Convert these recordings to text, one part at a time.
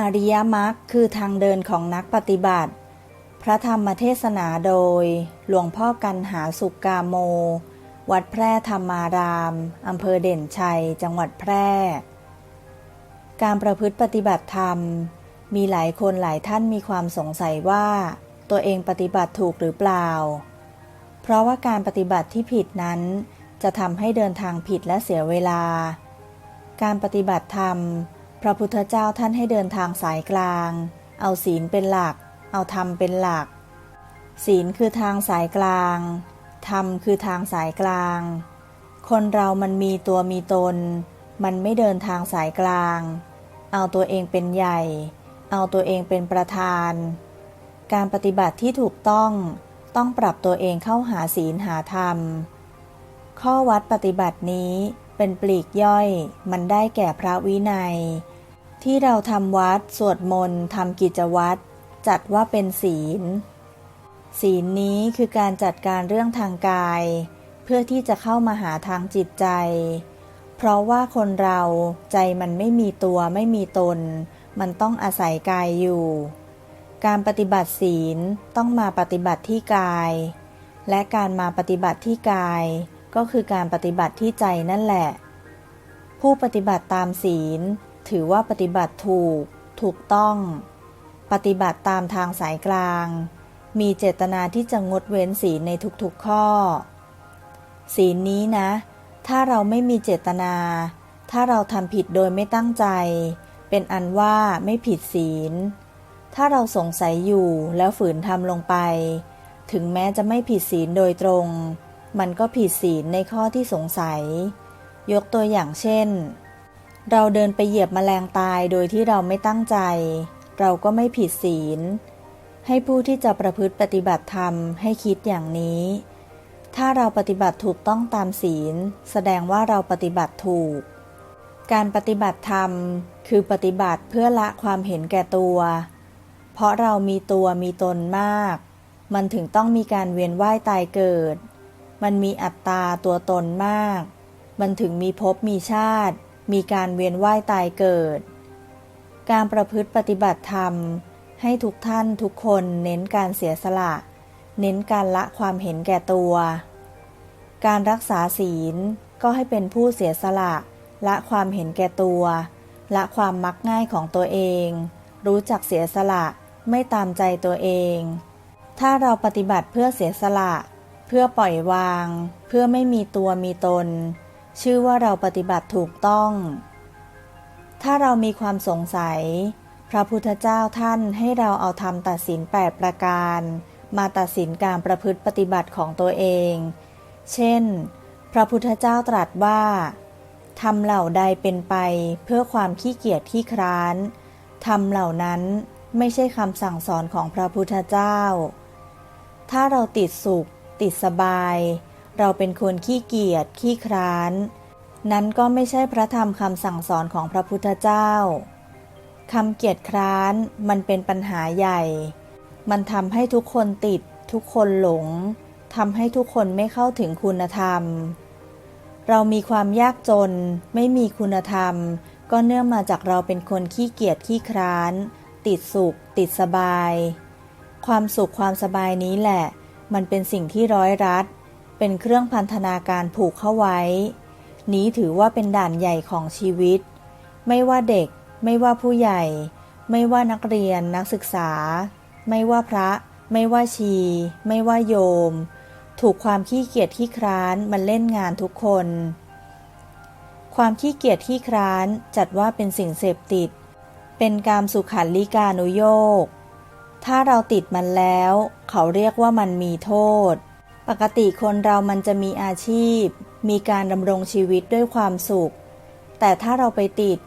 อริยมรรคคือทางเดินของนักปฏิบัติ พระธรรมเทศนาโดย หลวงพ่อกันหาสุกกาโม วัดแพร่ธรรมารามอำเภอเด่นชัย จังหวัดแพร่ การประพฤติปฏิบัติธรรม มีหลายคนหลายท่านมีความสงสัยว่า ตัวเองปฏิบัติถูกหรือเปล่า เพราะว่าการปฏิบัติที่ผิดนั้น จะทำให้เดินทางผิดและเสียเวลา การปฏิบัติธรรม พระพุทธเจ้าท่านให้เดินทางสายกลาง เอาศีลเป็นหลัก เอาธรรมเป็นหลัก ศีลคือทางสายกลาง ธรรมคือทางสายกลาง คนเรามันมีตัวมีตน มันไม่เดินทางสายกลาง เอาตัวเองเป็นใหญ่ เอาตัวเองเป็นประธาน การปฏิบัติที่ถูกต้องต้องปรับตัวเองเข้าหาศีลหาธรรม ข้อวัดปฏิบัตินี้เป็นปลีกย่อย มันได้แก่พระวินัย ที่เราทำวัด สวดมนต์ทำกิจวัตรจัดว่าเป็นศีล ศีลนี้คือการจัดการเรื่องทางกาย เพื่อที่จะเข้ามาหาทางจิตใจ เพราะว่าคนเราใจมันไม่มีตัวไม่มีตน มันต้องอาศัยกายอยู่ การปฏิบัติศีลต้องมาปฏิบัติที่กาย และการมาปฏิบัติที่กาย ก็คือการปฏิบัติที่ใจนั่นแหละ ผู้ปฏิบัติตามศีล ถือว่าปฏิบัติถูก ถูกต้อง ปฏิบัติตามทางสายกลาง มีเจตนาที่จะงดเว้นศีลในทุกๆข้อ ศีลนี้นะ ถ้าเราไม่มีเจตนา ถ้าเราทำผิดโดยไม่ตั้งใจ เป็นอันว่าไม่ผิดศีล ถ้าเราสงสัยอยู่แล้วฝืนทำลงไป ถึงแม้จะไม่ผิดศีลโดยตรง มันก็ผิดศีลในข้อที่สงสัย ยกตัวอย่างเช่น เราเดินไปเหยียบแมลงตายโดยที่เราไม่ตั้งใจ เราก็ไม่ผิดศีล ให้ผู้ที่จะประพฤติปฏิบัติธรรมให้คิดอย่างนี้ ถ้าเราปฏิบัติถูกต้องตามศีล แสดงว่าเราปฏิบัติถูก การปฏิบัติธรรม คือปฏิบัติเพื่อละความเห็นแก่ตัว เพราะเรามีตัวมีตนมาก มันถึงต้องมีการเวียนว่ายตายเกิด มันมีอัตตาตัวตนมาก มันถึงมีภพมีชาติ มีการเวียนว่ายตายเกิด การประพฤติปฏิบัติธรรม ให้ทุกท่านทุกคนเน้นการเสียสละ เน้นการละความเห็นแก่ตัว การรักษาศีลก็ให้เป็นผู้เสียสละ ละความเห็นแก่ตัว ละความมักง่ายของตัวเอง รู้จักเสียสละไม่ตามใจตัวเอง ถ้าเราปฏิบัติเพื่อเสียสละ เพื่อปล่อยวาง เพื่อไม่มีตัวมีตน ชื่อว่าเราปฏิบัติถูกต้อง ถ้าเรามีความสงสัย พระพุทธเจ้าท่านให้เราเอาธรรมตัดสินแปดประการ มาตัดสินการประพฤติปฏิบัติของตัวเอง เช่น พระพุทธเจ้าตรัสว่าทำเหล่าใดเป็นไปเพื่อความขี้เกียจขี้คร้านทำเหล่านั้นไม่ใช่คำสั่งสอนของพระพุทธเจ้า ถ้าเราติดสุข ติดสบาย เราเป็นคนขี้เกียจขี้คร้าน นั้นก็ไม่ใช่พระธรรมคำสั่งสอนของพระพุทธเจ้าคำเกียจคร้านมันเป็นปัญหาใหญ่ มันทำให้ทุกคนติด ทุกคนหลงทำให้ทุกคนไม่เข้าถึงคุณธรรม เรามีความยากจน ไม่มีคุณธรรม ก็เนื่องมาจากเราเป็นคนขี้เกียจขี้คร้าน ติดสุข ติดสบาย ความสุขความสบายนี้แหละ มันเป็นสิ่งที่ร้อยรัด เป็นเครื่องพันธนาการผูกเข้าไว้ นี้ถือว่าเป็นด่านใหญ่ของชีวิต ไม่ว่าเด็ก ไม่ว่าผู้ใหญ่ ไม่ว่านักเรียนนักศึกษา ไม่ว่าพระ ไม่ว่าชี ไม่ว่าโยม ถูกความขี้เกียจขี้คร้านมันเล่นงานทุกคน ความขี้เกียจขี้คร้านจัดว่าเป็นสิ่งเสพติด เป็นการสุขันลิกานุโยกถ้าเราติดมันแล้ว เขาเรียกว่ามันมีโทษ ปกติคนเรามันจะมีอาชีพ มีการดำรงชีวิตด้วยความสุข แต่ถ้าเราไปติด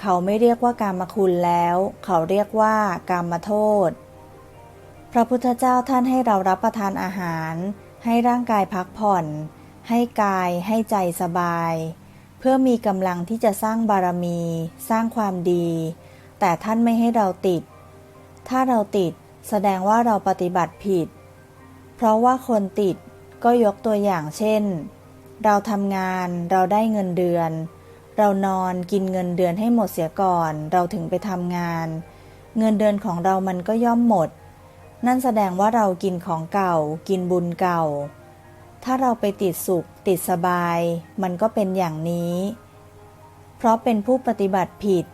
เขาไม่เรียกว่าการมาคุณแล้ว เขาเรียกว่าการมาโทษ พระพุทธเจ้าท่านให้เรารับประทานอาหาร ให้ร่างกายพักผ่อน ให้กายให้ใจสบาย เพื่อมีกำลังที่จะสร้างบารมี สร้างความดี แต่ท่านไม่ให้เราติด ถ้าเราติดแสดงว่าเราปฏิบัติผิดเพราะว่าคนติด ก็ยกตัวอย่างเช่น เราทำงานเราได้เงินเดือน เรานอนกินเงินเดือนให้หมดเสียก่อน เราถึงไปทำงาน เงินเดือนของเรามันก็ย่อมหมด นั่นแสดงว่าเรากินของเก่า กินบุญเก่า ถ้าเราไปติดสุข ติดสบาย มันก็เป็นอย่างนี้ เพราะเป็นผู้ปฏิบัติผิด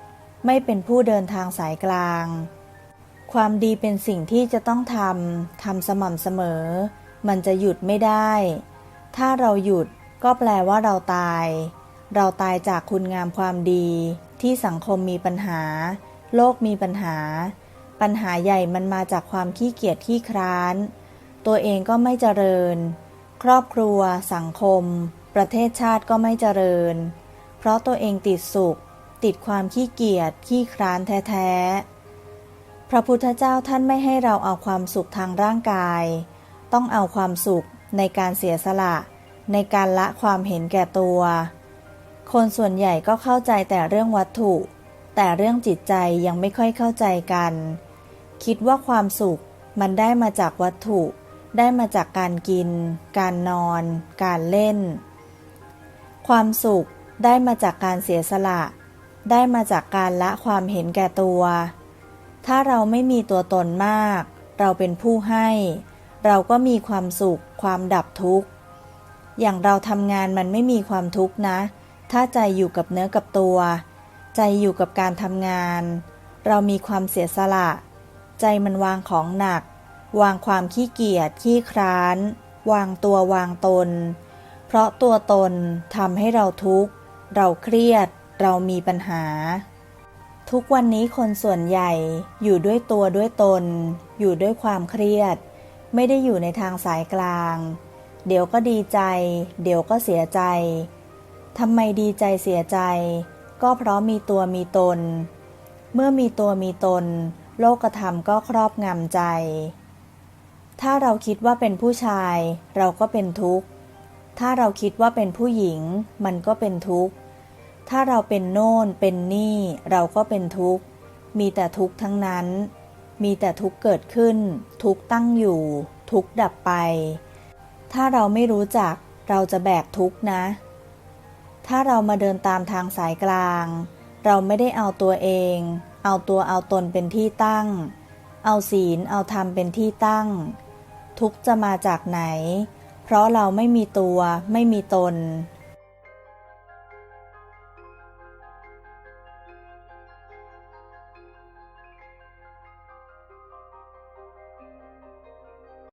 ไม่เป็นผู้เดินทางสายกลาง ความดีเป็นสิ่งที่จะต้องทำทำสม่ำเสมอ มันจะหยุดไม่ได้ ถ้าเราหยุดก็แปลว่าเราตาย เราตายจากคุณงามความดี ที่สังคมมีปัญหา โลกมีปัญหา ปัญหาใหญ่มันมาจากความขี้เกียจขี้คร้าน ตัวเองก็ไม่เจริญ ครอบครัว สังคม ประเทศชาติก็ไม่เจริญ เพราะตัวเองติดสุข ติดความขี้เกียจขี้คร้านแท้ๆพระพุทธเจ้าท่านไม่ให้เราเอาความสุขทางร่างกาย ต้องเอาความสุขในการเสียสละ ในการละความเห็นแก่ตัว คนส่วนใหญ่ก็เข้าใจแต่เรื่องวัตถุ แต่เรื่องจิตใจยังไม่ค่อยเข้าใจกัน คิดว่าความสุขมันได้มาจากวัตถุ ได้มาจากการกิน การนอน การเล่น ความสุขได้มาจากการเสียสละ ได้มาจากการละความเห็นแก่ตัว ถ้าเราไม่มีตัวตนมาก เราเป็นผู้ให้ เราก็มีความสุข ความดับทุกข์ อย่างเราทำงานมันไม่มีความทุกข์นะ ถ้าใจอยู่กับเนื้อกับตัว ใจอยู่กับการทำงาน เรามีความเสียสละ ใจมันวางของหนัก วางความขี้เกียจขี้คร้าน วางตัววางตน เพราะตัวตนทำให้เราทุกข์ เราเครียด เรามีปัญหาทุกวันนี้คนส่วนใหญ่อยู่ด้วยตัวด้วยตน อยู่ด้วยความเครียด ไม่ได้อยู่ในทางสายกลาง เดี๋ยวก็ดีใจ เดี๋ยวก็เสียใจทำไมดีใจเสียใจ ก็เพราะมีตัวมีตน เมื่อมีตัวมีตน โลกธรรมก็ครอบงำใจ ถ้าเราคิดว่าเป็นผู้ชาย เราก็เป็นทุกข์ ถ้าเราคิดว่าเป็นผู้หญิง มันก็เป็นทุกข์ ถ้าเราเป็นโน่นเป็นนี่ เราก็เป็นทุกข์ มีแต่ทุกข์ทั้งนั้น มีแต่ทุกเกิดขึ้น ทุกตั้งอยู่ ทุกดับไป ถ้าเราไม่รู้จักเราจะแบกทุกนะ ถ้าเรามาเดินตามทางสายกลาง เราไม่ได้เอาตัวเอง เอาตัวเอาตนเป็นที่ตั้ง เอาศีลเอาธรรมเป็นที่ตั้ง ทุกจะมาจากไหน เพราะเราไม่มีตัว ไม่มีตน